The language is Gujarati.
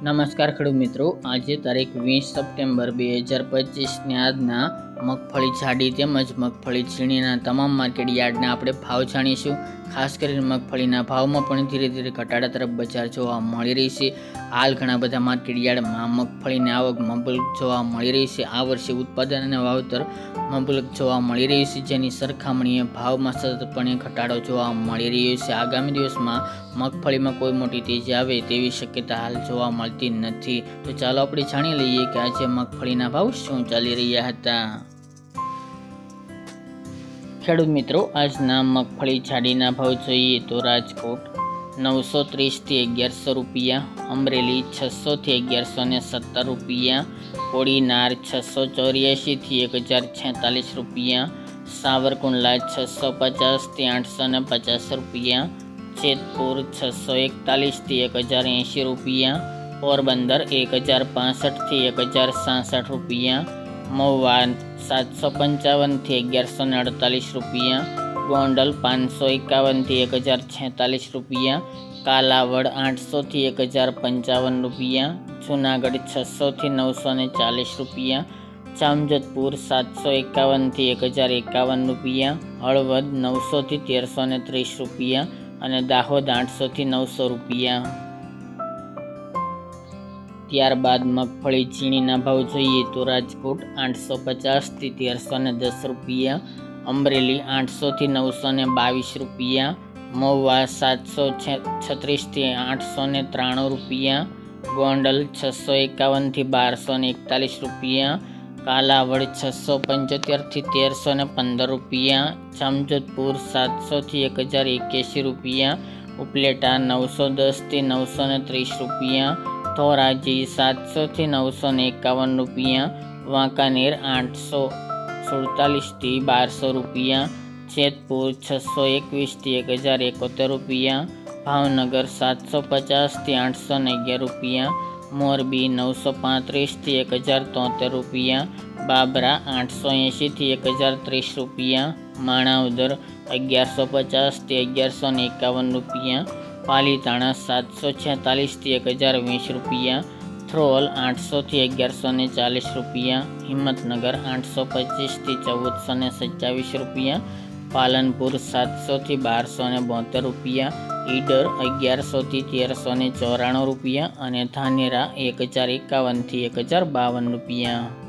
નમસ્કાર ખેડૂત મિત્રો. આજે તારીખ વીસ સપ્ટેમ્બર બે હજાર પચીસની આજના મગફળી જાડી તેમજ મગફળી છીણીના તમામ માર્કેટ યાર્ડના આપણે ભાવ જાણીશું. ખાસ કરીને મગફળીના ભાવમાં પણ ધીરે ધીરે ઘટાડા તરફ બજાર જોવા મળી રહી છે. હાલ ઘણા બધા માર્કેટ યાર્ડમાં મગફળીની આવક મબલક જોવા મળી રહી છે. આ વર્ષે ઉત્પાદન અને વાવતર મબલક જોવા મળી રહી છે, જેની સરખામણીએ ભાવમાં સતતપણે ઘટાડો જોવા મળી રહ્યો છે. આગામી દિવસમાં મગફળીમાં કોઈ મોટી તેજી આવે તેવી શક્યતા હાલ જોવા મળતી નથી. તો ચાલો આપણે જાણી લઈએ કે આજે મગફળીના ભાવ શું ચાલી રહ્યા હતા. ખેડૂત મિત્રો, આજના મગફળી જાડીના ભાવ જોઈએ તો રાજકોટ નવસો ત્રીસથી અગિયારસો રૂપિયા, અમરેલી છસોથી અગિયારસો ને સત્તર રૂપિયા, કોડીનાર છસો ચોર્યાસીથી એક હજાર છેતાલીસ રૂપિયા, સાવરકુંડલા છસો પચાસથી આઠસો ને પચાસ રૂપિયા, જેતપુર છસો એકતાલીસથી એક હજાર એંશી રૂપિયા, પોરબંદર એક હજાર પાસઠથી એક હજાર સાસઠ રૂપિયા મહુવા સાતસો પંચાવનથી અગિયારસો ને અડતાલીસ રૂપિયા. ગોંડલ પાંચસો એકાવનથી એક હજાર છેતાલીસ રૂપિયા. કાલાવડ આઠસોથી એક હજાર પંચાવન રૂપિયા. જુનાગઢ છસોથી નવસો ને ચાલીસ રૂપિયા. જામજતપુર સાતસો એકાવનથી એક હજાર એકાવન રૂપિયા. હળવદ નવસોથી તેરસો ને ત્રીસ રૂપિયા અને દાહોદ આઠસોથી નવસો રૂપિયા. ત્યારબાદ મગફળી ઝીણીના ભાવ જોઈએ તો રાજકોટ આઠસો પચાસથી તેરસો ને દસ રૂપિયા, અમરેલી આઠસોથી નવસો ને બાવીસ રૂપિયા, મહુવા સાતસો છત્રીસથી આઠસો ને ત્રાણું રૂપિયા, ગોંડલ છસો એકાવનથી બારસો ને એકતાલીસ રૂપિયા, કાલાવડ છસો પંચોતેરથી તેરસો ને પંદર રૂપિયા, જામજોધપુર સાતસોથી એક હજાર એક્યાસી રૂપિયા, ઉપલેટા નવસો દસથી નવસો ને ત્રીસ રૂપિયા ધોરાજી સાતસોથી નવસો ને એકાવન રૂપિયા, વાંકાનેર આઠસો સુડતાલીસથી બારસો રૂપિયા, જેતપુર છસો એકવીસથી એક હજાર એકોતેર રૂપિયા, ભાવનગર સાતસો પચાસથી આઠસો ને અગિયાર રૂપિયા, મોરબી નવસો પાંત્રીસથી એક હજાર તોતેર રૂપિયા, બાબરા આઠસો એંશીથી એક હજાર ત્રીસ રૂપિયા, માણાવદર અગિયારસો પચાસથી અગિયારસો ને એકાવન રૂપિયા પાલીતાણા સાતસો છેતાલીસથી એક હજાર વીસ રૂપિયા, થ્રોલ આઠસોથી અગિયારસો ને ચાલીસ રૂપિયા, હિંમતનગર આઠસો પચીસથી ચૌદસો ને સત્યાવીસ રૂપિયા, પાલનપુર સાતસોથી બારસો ને બોતેર રૂપિયા, ઈડર અગિયારસોથી તેરસો ને ચોરાણું રૂપિયા અને ધાનેરા એક હજાર એકાવનથી એક હજાર બાવન રૂપિયા.